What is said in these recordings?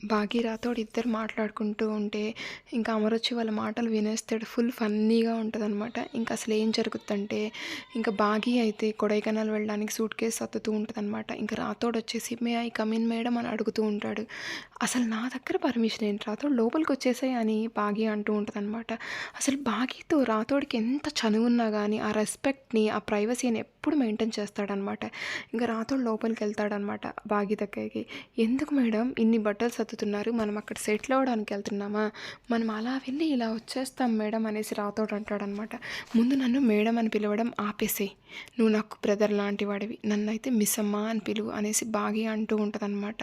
భాగీరథోడు ఇద్దరు మాట్లాడుకుంటూ ఉంటే ఇంకా అమరొచ్చి వాళ్ళ మాటలు వినేస్తాడు. ఫుల్ ఫన్నీగా ఉంటుందన్నమాట. ఇంకా అసలు ఏం జరుగుతుందంటే ఇంకా బాగి అయితే కొడైకెనాల్ వెళ్ళడానికి సూట్ కేసు సత్తుతూ ఉంటుందన్నమాట. ఇంకా రాతోడు వచ్చేసి మే ఐ కమిన్ మేడం అని అడుగుతూ ఉంటాడు. అసలు నా దగ్గర పర్మిషన్ ఏంటి? రాతోడు లోపలికి వచ్చేసాయి అని బాగి అంటూ ఉంటుందన్నమాట. అసలు బాగీతో రాతోడికి ఎంత చనువున్నా కానీ ఆ రెస్పెక్ట్ని ఆ ప్రైవసీని ఎప్పుడు మెయింటైన్ చేస్తాడనమాట ఇంకా రాతోడు లోపలికి వెళ్తాడనమాట బాగి దగ్గరికి. ఎందుకు మేడం? ఇన్ని బట్టలు చదువుతున్నారు మనం అక్కడ సెటిల్ అవ్వడానికి వెళ్తున్నామా? మనం అలా వెళ్ళి ఇలా వచ్చేస్తాం మేడం అనేసి రాతోడు అంటాడనమాట. ముందు నన్ను మేడం అని పిలవడం ఆపేసే నువ్వు నాకు బ్రదర్ లాంటి వాడివి. నన్ను అయితే మిస్ అమ్మ అని పిలువు అనేసి బాగి అంటూ ఉంటుందన్నమాట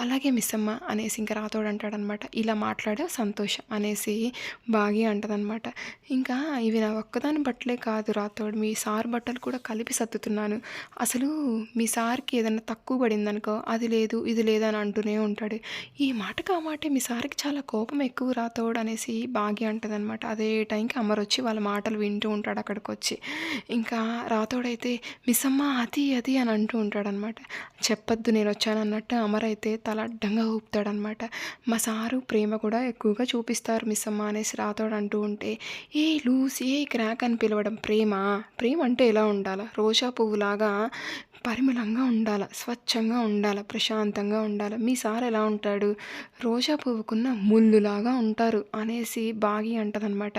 అలాగే మిస్ అమ్మ అనేసి ఇంకా రాతోడు అంటాడనమాట. ఇలా మాట్లాడే సంతోషం అనేసి బాగి అంటదనమాట. ఇంకా ఇవి నా ఒక్కదాని బట్టలే కాదు రాతోడు మీ సార్ బట్టలు కూడా కలిపి సర్దుతున్నాను. అసలు మీ సార్కి ఏదైనా తక్కువ పడిందనుకో అది లేదు ఇది లేదని అంటూనే ఉంటాడు. ఈ మాటకు ఆ మాటే మీ సార్కి చాలా కోపం ఎక్కువ రాతోడు అనేసి బాగి అంటదనమాట అదే టైంకి అమర్ వచ్చి వాళ్ళ మాటలు వింటూ ఉంటాడు అక్కడికి వచ్చి ఇంకా రాతోడైతే మిస్ అమ్మ అది అది అని అంటూ ఉంటాడనమాట చెప్పొద్దు నేను వచ్చాను అన్నట్టు అమర్ అయితే తల అడ్డంగా ఊపుతాడనమాట మా సారు ప్రేమ కూడా ఎక్కువగా చూపిస్తారు మిస్ అమ్మ అనేసి రాతోడు అంటూ ఉంటే ఏ లూస్ ఏ క్రాక్ అని పిలవడం ప్రేమ. ప్రేమ అంటే ఎలా ఉండాలా? రోజా పువ్వులాగా పరిమళంగా ఉండాలి స్వచ్ఛంగా ఉండాలి ప్రశాంతంగా ఉండాలి? మీ సార్ ఎలా ఉంటాడు? రోజా పువ్వుకున్న ముళ్ళులాగా ఉంటారు అనేసి బాగి అంటదనమాట.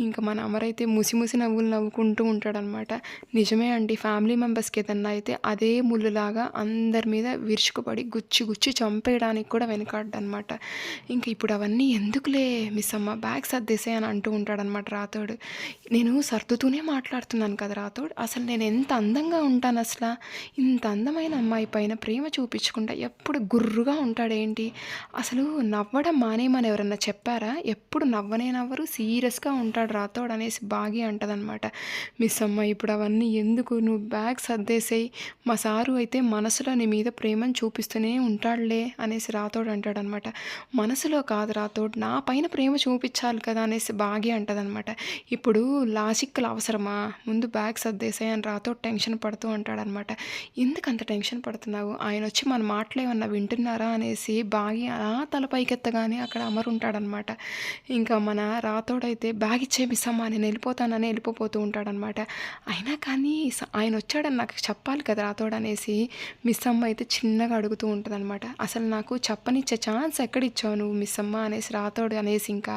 ఇంకా మన అమరైతే ముసి ముసి నవ్వులు నవ్వుకుంటూ ఉంటాడనమాట. నిజమే అండి ఫ్యామిలీ మెంబర్స్కి ఏదన్నా అయితే అదే ముళ్ళులాగా అందరి మీద విరుచుకుపడి గుచ్చి గుచ్చి చంపేయడానికి కూడా వెనకాడనమాట ఇంక ఇప్పుడు అవన్నీ ఎందుకులే? మిస్ అమ్మ బ్యాగ్ సర్దేసే అని అంటూ ఉంటాడనమాట రాతోడు నేను సర్దుతూనే మాట్లాడుతున్నాను కదా రాతోడు అసలు నేను ఎంత అందంగా ఉంటాను అసలు? ఇంత అందమైన అమ్మాయి పైన ప్రేమ చూపించకుండా ఎప్పుడు గుర్రుగా ఉంటాడేంటి? అసలు నవ్వడం మానేమని ఎవరన్నా చెప్పారా? ఎప్పుడు నవ్వనే నవ్వరు సీరియస్గా ఉంటాడు రాతోడు అనేసి బాగి అంటదనమాట మిస్ అమ్మ ఇప్పుడు అవన్నీ ఎందుకు? నువ్వు బ్యాగ్ సర్దేసేయి. మా సారు అయితే మనసులో నీ మీద ప్రేమను చూపిస్తూనే ఉంటాడులే అనేసి రాతోడు అంటాడనమాట మనసులో కాదు రాతోడు నా పైన ప్రేమ చూపించాలి కదా అనేసి బాగి అంటదనమాట ఇప్పుడు లాజిక్లు అవసరమా? ముందు బ్యాగ్ సర్దేసాయి అని రాతోడు టెన్షన్ పడుతూ ఉంటాడనమాట ఎందుకు అంత టెన్షన్ పడుతున్నావు? ఆయన వచ్చి మన మాటలు ఏమన్నా వింటున్నారా అనేసి బాగి అలా తల పైకెత్తగానే అక్కడ అమరు ఉంటాడనమాట. ఇంకా మన రాతోడైతే బ్యాగ్ ఇచ్చే మిస్సమ్మా నేను వెళ్ళిపోతానని వెళ్ళిపోతూ ఉంటాడనమాట. అయినా కానీ స- ఆయన వచ్చాడని నాకు చెప్పాలి కదా రాతోడు అనేసి మిస్ అమ్మ అయితే చిన్నగా అడుగుతూ ఉంటుందన్నమాట అసలు నాకు చెప్పనిచ్చే ఛాన్స్ ఎక్కడిచ్చావు నువ్వు మిస్ అమ్మ అనేసి రాతోడు అనేసి ఇంకా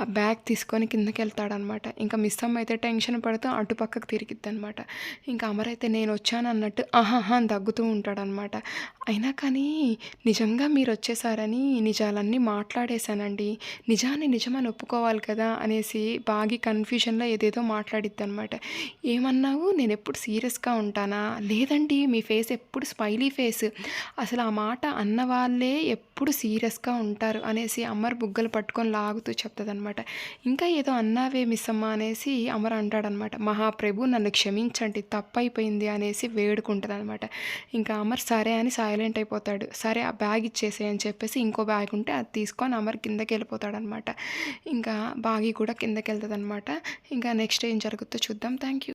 ఆ బ్యాగ్ తీసుకొని కిందకి వెళ్తాడనమాట ఇంకా మిస్ అమ్మ అయితే టెన్షన్ పడుతూ అటు పక్కకు తిరిగిద్ది అనమాట ఇంకా అమరైతే అయితే నేను వచ్చాను అన్నట్టు ఆహాహా అని దగ్గుతూ ఉంటాడనమాట అయినా కానీ నిజంగా మీరు వచ్చేసారని నిజాలన్నీ మాట్లాడేశానండి. నిజాన్ని నిజమని ఒప్పుకోవాలి కదా అనేసి బాగా కన్ఫ్యూజన్లో ఏదేదో మాట్లాడిద్ది అనమాట ఏమన్నావు? నేను ఎప్పుడు సీరియస్గా ఉంటానా? లేదండి మీ ఫేస్ ఎప్పుడు స్మైలీ ఫేస్. అసలు ఆ మాట అన్న వాళ్ళే ఎప్పుడు సీరియస్గా ఉంటారు అనేసి అమర్ బుగ్గలు పట్టుకొని లాగుతూ చెప్తుందనమాట ఇంకా ఏదో అన్నావే మిస్ అమ్మ అనేసి అమర్ అంటాడనమాట మహాప్రభు నన్ను క్షమించండి తప్పైపోయింది అనేసి వేడుకుంటుంది అనమాట ఇంకా అమర్ సరే అని సైలెంట్ అయిపోతాడు. సరే ఆ బ్యాగ్ ఇచ్చేసే అని చెప్పేసి ఇంకో బ్యాగ్ ఉంటే అది తీసుకొని అమర్ కిందకి వెళ్ళిపోతాడనమాట. ఇంకా బాగి కూడా కిందకి వెళ్తుంది అనమాట ఇంకా నెక్స్ట్ ఏం జరుగుతుందో చూద్దాం. Thank you